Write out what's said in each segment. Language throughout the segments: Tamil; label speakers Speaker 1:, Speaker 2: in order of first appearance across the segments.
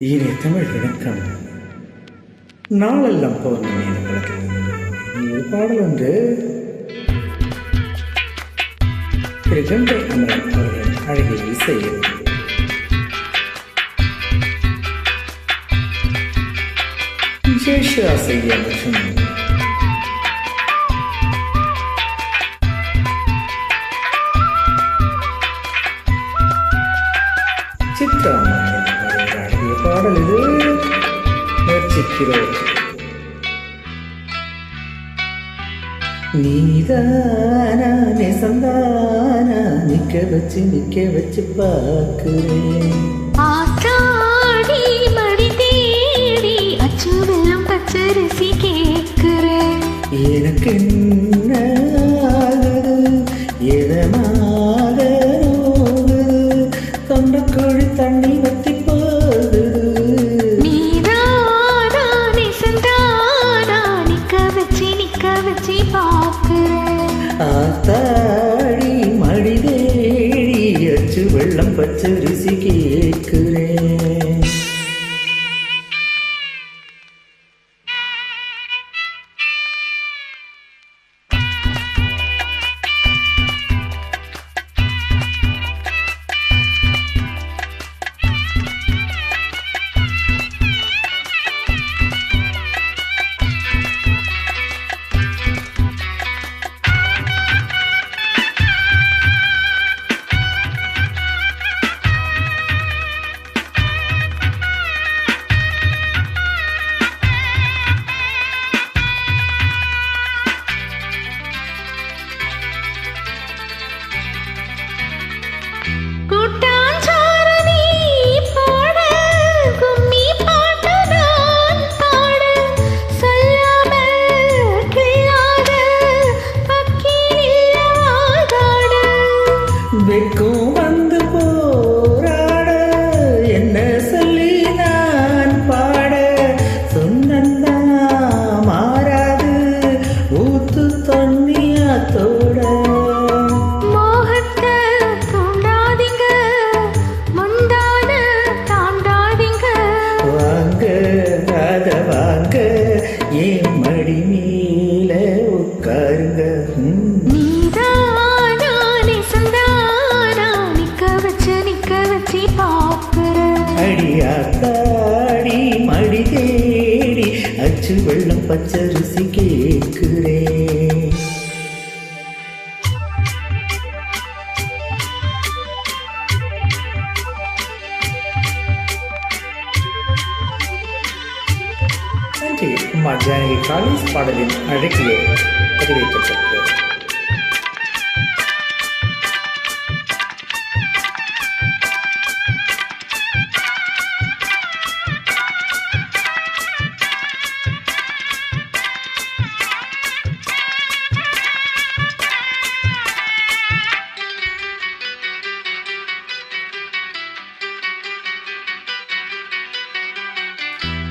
Speaker 1: இனிய தமிழ் வணக்கம். நாளெல்லாம் பௌர்ணமி உங்களுக்கு ஒரு பாடல் ஒன்று. திரு கங்கை அமரன் அவர்களின் அழகிய இசையில் ஜெய்ஷா செய்ய மற்றும் சித்ரா பாடல் இது. முயற்சிக்கிறோம். நீதானா நெசந்தானா நிக்க வச்சு நிக்க வச்சு பார்க்குறேன்.
Speaker 2: வச்சு நிக்க வச்சு பார்க்கிறேன்
Speaker 1: ஆத்தாடி மடி தேடி அச்சு வெள்ளம் பச்சரிசி
Speaker 2: கேக்கு.
Speaker 1: வெட்கம் வந்து போ அச்சு வெள்ளம் பச்சரிசி கேட்கிறேன் நன்றி. அம்மா ஜானகி காலேஜ் பாடலின் அழகிய பதிவேற்றப்பட்டு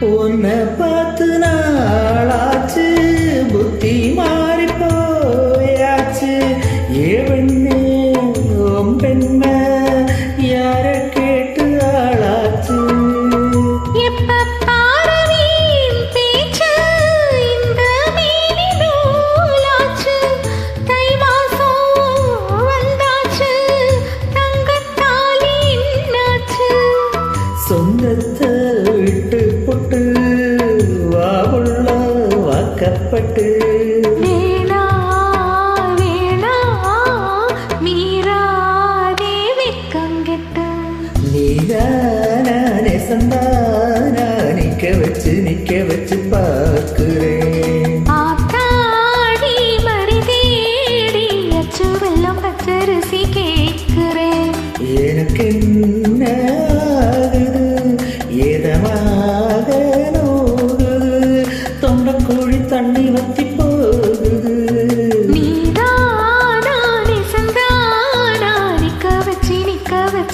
Speaker 1: உன்னை பார்த்து நாளாச்சு.
Speaker 2: வெக்கங்கெட்டு
Speaker 1: நீதானே சந்தானா நிக்க வச்சு நிக்க வச்சு.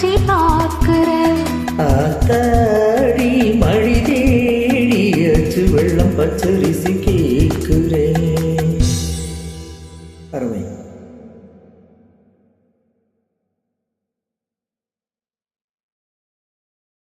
Speaker 2: நிக்க வச்சு
Speaker 1: ஆத்தாடி மழி தேடி அச்சு வெள்ளம் பச்சரிசி